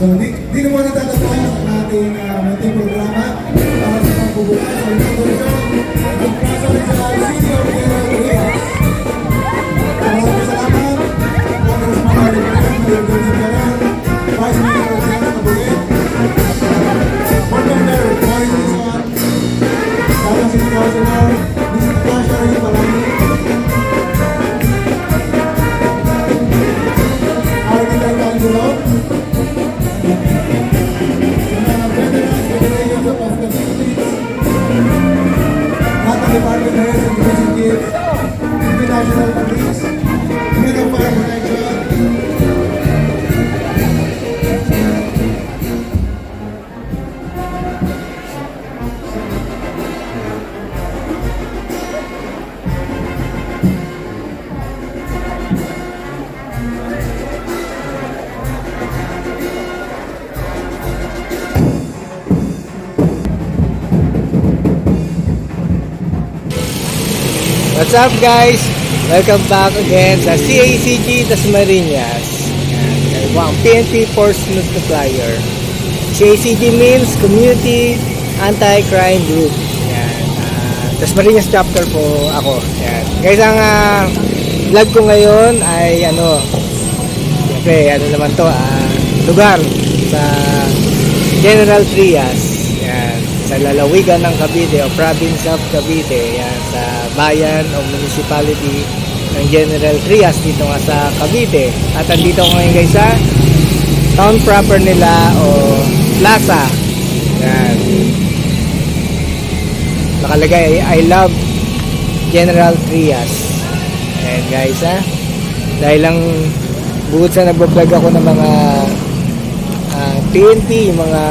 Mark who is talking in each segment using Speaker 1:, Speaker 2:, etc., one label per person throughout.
Speaker 1: So, di, naman natatapos ang ating uh, munting programa para sa pagbubukas sa inauguration ng Plaza Rizal City of Quezon Reyes. Maraming salamat. Congressman Harry Pérez, Mayor Johnny Caron, Vice Mayor Adriana Cabulet, Board Member Mario Luzon, Sala City
Speaker 2: What's up guys? Welcome back again sa CACG Dasmariñas. Ang PNP Force Multiplier. CACG means Community Anti-Crime Group. Yan. Uh, Dasmariñas chapter po ako. Guys, ang ah, vlog ko ngayon ay ano, siyempre ano naman to, ah, lugar sa General Trias. Sa lalawigan ng Cavite o province of Cavite. Yan, sa bayan o municipality ng General Trias dito nga sa Cavite. At andito ko ngayon guys sa town proper nila o plaza. Yan. Nakalagay, I love General Trias. Ayan guys ha. Dahil lang bukod sa nagbablog ako ng mga ah, PNP, mga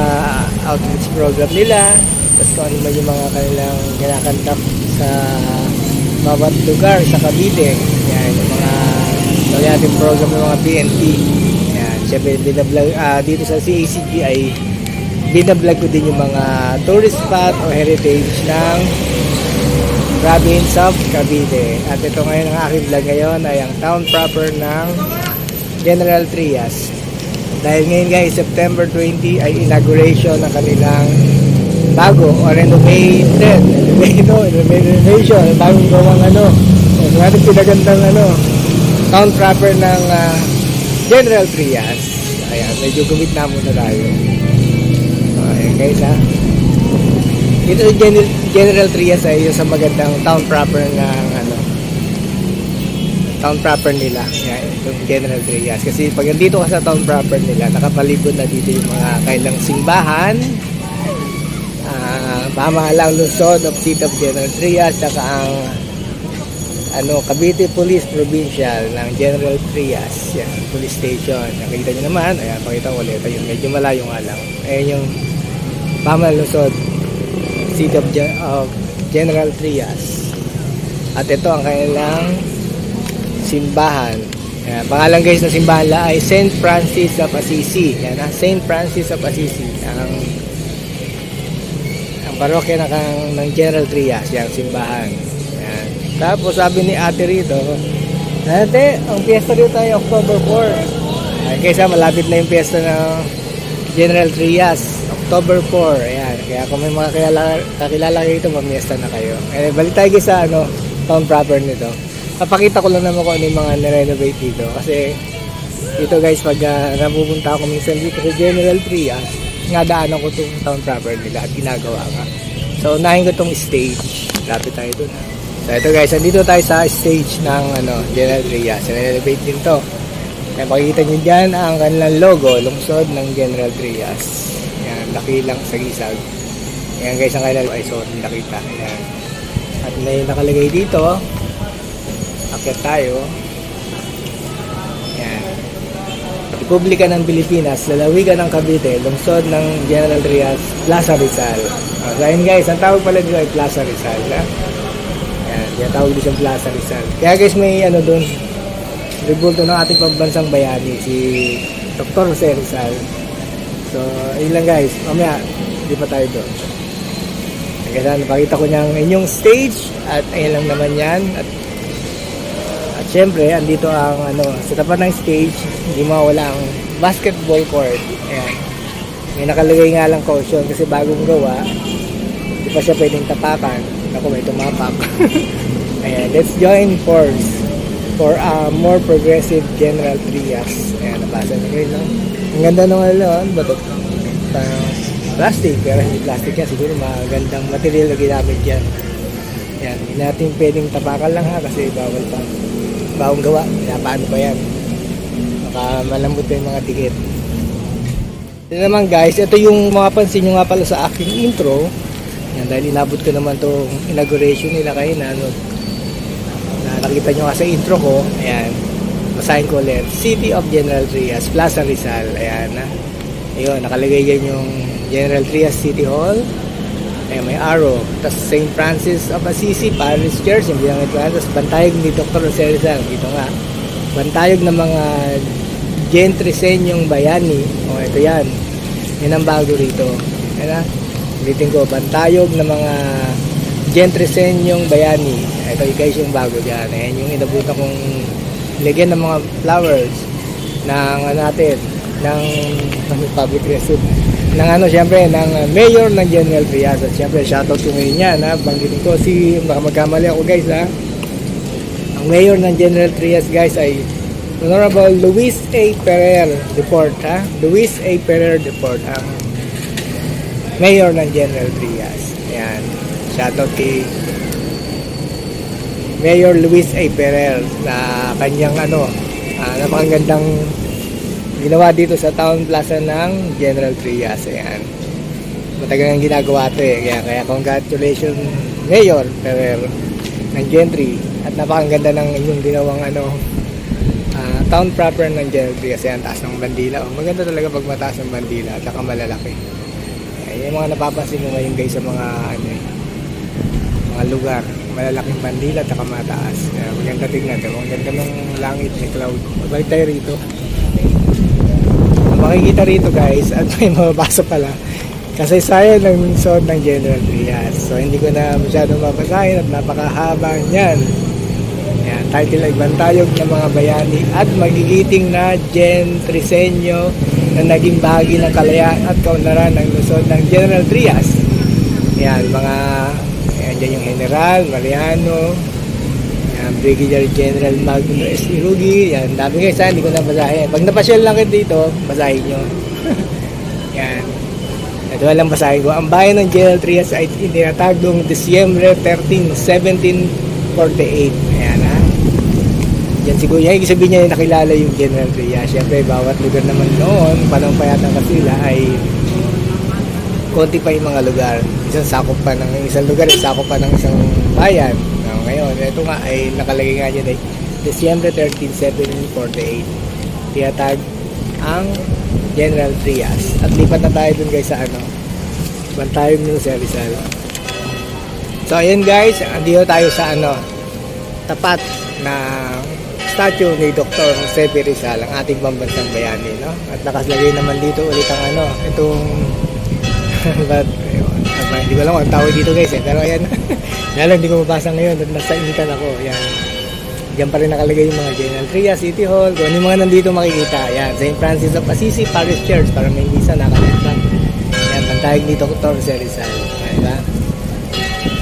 Speaker 2: outreach program nila, tapos kung ano yung mga kanilang kinakantak sa bawat lugar sa Cavite. Yan, yung mga sabi natin program ng mga PNP. Yan, syempre binablog, ah, dito sa CACG ay binablog ko din yung mga tourist spot o heritage ng province of Cavite. At ito ngayon ang aking vlog ngayon ay ang town proper ng General Trias. Dahil ngayon guys, September 20 ay inauguration ng kanilang bago o renovated. Renovated, renovation, bagong gawang ano. Natin pinagandang ano, town proper ng ah, General Trias. Ayan, medyo gumit na muna tayo. Ayan guys ha. Ito sa General, General Trias ay yung sa magandang town proper ng ano, town proper nila. Yan, itong General Trias. Kasi pag nandito ka sa town proper nila, nakapalibot na dito yung mga kailang simbahan, ah pamahalang lungsod of City of General Trias, saka ang ano, Cavite Police Provincial ng General Trias. Yan, police station. Nakita nyo naman, ayan, pakita ko ulit. Ayun, medyo malayo nga lang. Ayan yung pamahalang lungsod City of, of General Trias. At ito ang kanilang simbahan. Ayan, pangalan guys na simbahan la ay St. Francis of Assisi. Yan ah, St. Francis of Assisi. Ang ang parokya ng, ng, ng General Trias, yung simbahan. Yan. Tapos sabi ni ate rito, Ate, ang piyesta dito ay October 4. Ay, kaysa malapit na yung piyesta ng General Trias, October 4. Ayan. Kaya kung may mga kakilala, kakilala kayo dito, mamiesta na kayo. Eh, balik tayo sa ano, town proper nito. Papakita ko lang naman kung ano yung mga nirenovate dito. Kasi dito guys, pag uh, napupunta ako minsan dito sa General Trias, nga daanan ko itong town proper nila at ginagawa nga. So, unahin ko itong stage. Lapit tayo dun. ha. So, ito guys, andito tayo sa stage ng ano, General Trias. Nirenovate din to. Kaya makikita nyo dyan ang kanilang logo, lungsod ng General Trias. Yan, laki lang sa gisag. Yan guys, ang kanilang ay so, nakita. Yan. At may nakalagay dito, Akyat tayo. Yan. Republika ng Pilipinas, lalawigan ng Cavite, lungsod ng General Trias, Plaza Rizal. Uh, guys, ang tawag pala dito ay Plaza Rizal. Ha? Yan, yung tawag dito siyang Plaza Rizal. Kaya guys, may ano doon, rebulto ng ating pambansang bayani, si Dr. Jose Rizal. So, ayun lang guys. Mamaya, hindi pa tayo doon. Kaya napakita ko niyang inyong stage at ayun lang naman yan. At syempre, andito ang ano, sa tapat ng stage, hindi mawala ang basketball court. Ayan. May nakalagay nga lang caution kasi bagong gawa. Hindi pa siya pwedeng tapakan. Ako may tumapak. Ayan, let's join force for a more progressive general trias. Ayan, nabasa niyo yun, no? Ang ganda nung ano, ano ba ito? Plastic, pero hindi plastic yan. Siguro magandang material na ginamit yan. Yan, hindi natin pwedeng tapakan lang ha kasi bawal pa. Bawang gawa, paano pa yan? Baka malambot pa yung mga tikit. Ito naman guys, ito yung mga pansin nyo nga pala sa aking intro. Yan, dahil inabot ko naman itong inauguration nila kayo na ano, na nakita nyo nga sa intro ko. Ayan, basahin ko ulit. City of General Trias, Plaza Rizal. Ayan na. Ayun, nakalagay yan yung General Trias City Hall. Ayan, may arrow. Tapos St. Francis of Assisi, Parish Church, hindi lang ito. Tapos bantayog ni Dr. Jose Rizal. Dito nga. Bantayog ng mga gentrisenyong bayani. O, ito yan. Yan ang bago rito. Na. Ulitin ko, bantayog ng mga gentrisenyong bayani. Ito guys yung bago dyan. Ayan yung inabutan kong lagyan ng mga flowers ng ano natin ng ng public restroom ng ano syempre ng uh, mayor ng General Trias at syempre shoutout ko ngayon yan ha banggitin ko si baka magkamali ako guys ha ang mayor ng General Trias guys ay Honorable Luis A. Ferrer Deport ha Luis A. Ferrer Deport ang mayor ng General Trias yan shoutout kay Mayor Luis A. Ferrer na kanyang ano, uh, napakagandang ginawa dito sa Town Plaza ng General Trias. Ayan. Matagal ang ginagawa ito eh. Kaya, kaya congratulations Mayor Ferrer ng Gentry. At napakaganda ng inyong ginawang ano, ah, town proper ng General Trias. Ayan, taas ng bandila. Oh, maganda talaga pag mataas ng bandila at saka malalaki. Ayan, yung mga napapansin nyo ngayon guys sa mga ano eh, mga lugar malalaking bandila at mataas Kaya maganda tignan diba? ang ganda ng langit may cloud balik tayo rito makikita rito guys at may mababasa pala. Kasi sayo ng suot ng General Trias. So hindi ko na masyadong mabasahin at napakahaba niyan. Yan, title ay Bantayog ng mga bayani at magigiting na gentrisenyo na naging bahagi ng kalayaan at kaunlaran ng Luzon ng General Trias. Yan, mga Ayan dyan yung General, Mariano, yan, Brigadier General Magno S. Irugi, yan, dami guys ha, hindi ko na basahin. Pag napasyal lang kayo dito, basahin nyo. yan. Ito lang basahin ko. Ang bayan ng General Trias ay itinatag noong Disyembre 13, 1748. Ayan ha. Yan siguro niya, ibig sabihin niya nakilala yung General Trias. Siyempre, bawat lugar naman noon, panong payatang kasila ay konti pa yung mga lugar. Isang sakop pa ng isang lugar, isang sakop pa ng isang bayan. Ngayon, ito nga ay nakalagay nga dyan ay December 13, 1748. Tiyatag ang General Trias. At lipat na tayo dun guys sa ano, Bantayog ng sa Rizal. So, ayan guys, andito tayo sa ano, tapat na statue ni Dr. Jose. Rizal, ang ating pambansang bayani, no? At nakaslagay naman dito ulit ang ano, itong diba, hindi ko alam ang tawag dito guys eh. Pero ayan, lalo hindi ko mabasa ngayon nasa initan ako. Ayan. Diyan pa rin nakalagay yung mga General Tria, City Hall, kung ano yung mga nandito makikita. Ayan, St. Francis of Assisi, Parish Church, para may misa nakalagay. Ayan, pantayag ni Dr. Jose Rizal. Ayan ba?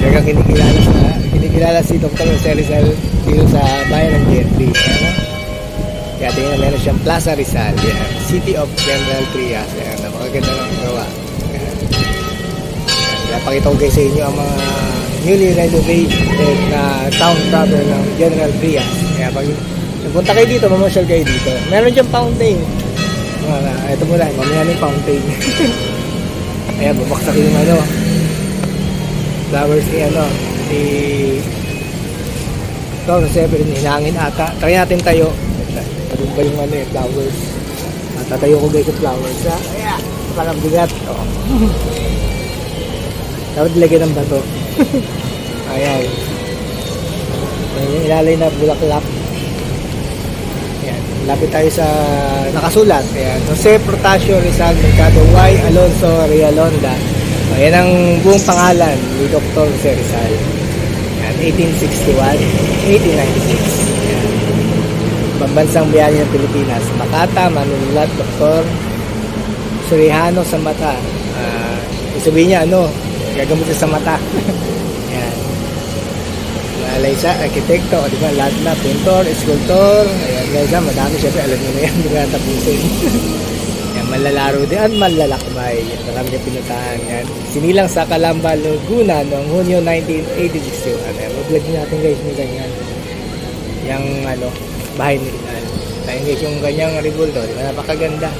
Speaker 2: Talagang kinikilala, sa, kinikilala si Dr. Jose Rizal dito sa bayan ng Gentry. Ayan? Kaya tingnan na meron siyang Plaza Rizal. Ayan, City of General Trias. Ayan, napakaganda ng gawa. Ayan. Kaya pakita ko guys sa inyo ang mga newly renovated na town proper ng General Trias. Kaya pag nagpunta kayo dito, mamasyal kayo dito. Meron dyan fountain. Mga, ito muna, mamaya na yung fountain. Ayan, bubaksak yung ano. Flowers ni ano, ni ito, kasi hinangin ata. Try natin tayo. Ano ba yung ano eh, flowers. Tatayo ko guys yung flowers. Ha? Ayan, parang bigat. Oh. Dapat lagyan ng bato. Ayan. Ayan ilalay na bulaklak. Ayan. Lapit tayo sa nakasulat. Ayan. Jose Protasio Rizal Mercado Y. Alonso Rialonda. Ayan ang buong pangalan ni Dr. Jose Rizal. Ayan. 1861, 1896. Ayan. pambansang biyaya ng Pilipinas. Makata, Manunulat, Dr. Surihano sa mata. Ibig sabihin niya, ano, gagamot sa mata. Yan. Malay siya, arkitekto, di ba, lahat na, pintor, eskultor, ayan guys, ah, madami syempre, alam niyo na yan, hindi na tapusin. yan, malalaro din at malalakbay. Yan, marami niya pinuntahan. Yan. Sinilang sa Calamba, Laguna noong Hunyo 1986. Yan, ayan, vlog natin guys, may ganyan. Yung, ano, bahay ni Rinal. Tayo guys, yung ganyang ribulto, di ba, napakaganda.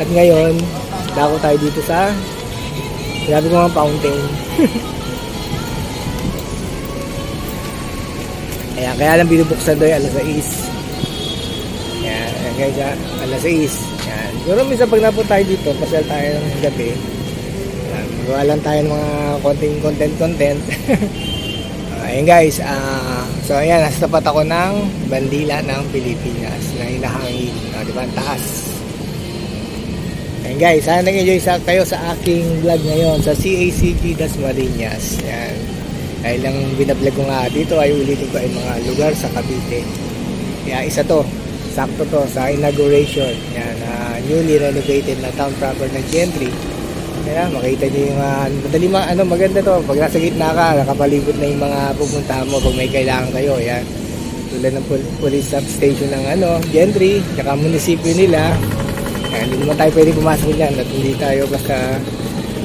Speaker 2: At ngayon, dako tayo dito sa Grabe ko mga fountain. Ayan, kaya lang binubuksan doon alas 6. Ayan, ayan guys, ah, alas 6. Ayan. Siguro minsan pag napunta tayo dito, pasyal tayo ng gabi. Ayan, magawa lang tayo ng mga konting content-content. ayan guys, ah, so ayan, nasa tapat ako ng bandila ng Pilipinas na hinahangin. Ah, di ba, taas. Ayan guys, sana nag-enjoy sa kayo sa aking vlog ngayon sa CACG Dasmariñas. Ayan. Dahil lang binablog ko nga dito ay ulitin ko ay mga lugar sa Cavite. Kaya isa to, sakto to sa inauguration. Yan, ah, newly renovated na town proper ng Gentry. Kaya makita niyo yung uh, madali ma- ano maganda to. Pag nasa gitna ka, nakapalibot na yung mga pupuntahan mo pag may kailangan kayo. Yan. Tulad ng pol- police substation ng ano, Gentry, tsaka munisipyo nila. Yan, hindi naman tayo pwede pumasok dyan at hindi tayo basta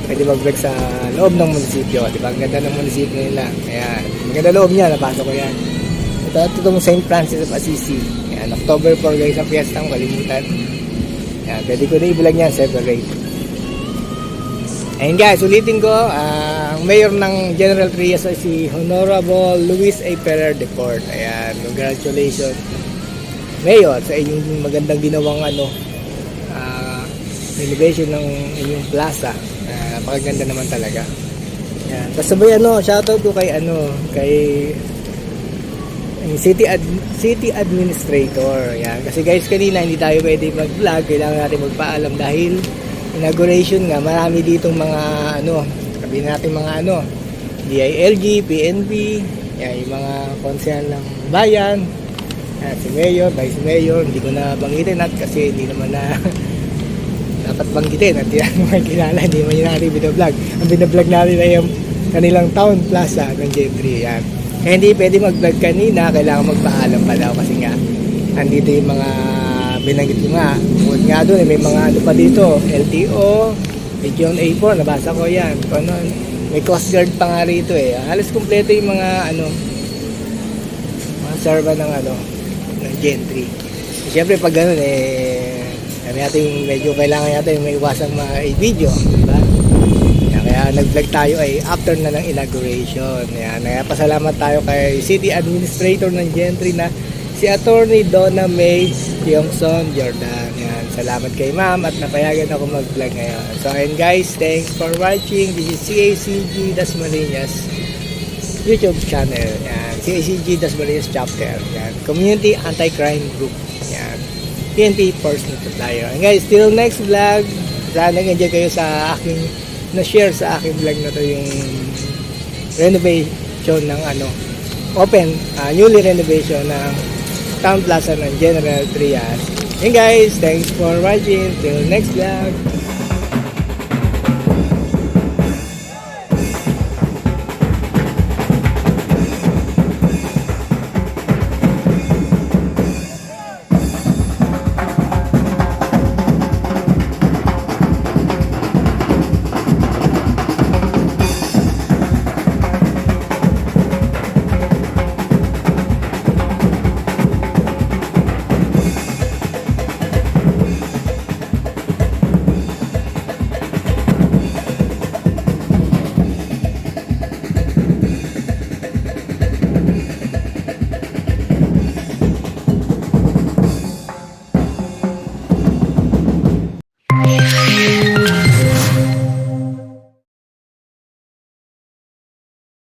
Speaker 2: pwede mag-vlog sa loob ng munisipyo. Di ba? Ang ganda ng munisipyo nila. Ayan. Maganda loob niya. Napasok ko yan. Ito, ito itong St. Francis of Assisi. Ayan. October 4 guys ang fiesta ang kalimutan. Ayan. Pwede ko na i-vlog yan separate. Ayan guys, ulitin ko. ah, ang mayor ng General Trias ay si Honorable Luis A. Ferrer de Port. Ayan. Congratulations. Mayor, sa inyong magandang ginawang ano, renovation ng inyong plaza. Ah, napakaganda naman talaga. Yan. Tapos sabay ano, shoutout ko kay ano, kay city ad, city administrator. Yan. Kasi guys, kanina hindi tayo pwede mag-vlog, kailangan natin magpaalam dahil inauguration nga, marami ditong mga ano, sabihin natin mga ano, DILG, PNP, yan, yung mga konsehal ng bayan, yan, si Mayor, Vice Mayor, hindi ko na banggitin at kasi hindi naman na dapat banggitin at yan mga kilala, hindi man yun natin binablog. Ang binablog natin ay yung kanilang town plaza ng J3. Yan. Kaya hindi pwede mag-vlog kanina, kailangan magpaalam pa daw kasi nga andito yung mga binanggit ko nga. Bukod nga doon, eh, may mga ano pa dito, LTO, Region A4, nabasa ko yan. Ano, may Coast Guard pa nga rito eh. Halos kumpleto yung mga ano, mga serva ng ano, ng Gentry. Siyempre pag ganun eh, kami natin medyo kailangan natin may iwasang mga video, di ba? Kaya nag-vlog tayo ay after na ng inauguration. Yan, kaya pasalamat tayo kay City Administrator ng Gentry na si Attorney Donna May Tiongson Jordan. Yan, salamat kay ma'am at napayagan ako mag-vlog ngayon. So ayun guys, thanks for watching. This is CACG Dasmariñas YouTube channel. Yan, CACG Dasmariñas chapter. Yan, Community Anti-Crime Group. PNP Force Multiplier. And guys, till next vlog, sana nag-enjoy kayo sa aking na-share sa aking vlog na to yung renovation ng ano, open, uh, newly renovation ng Town Plaza ng General Trias. And guys, thanks for watching. Till next vlog.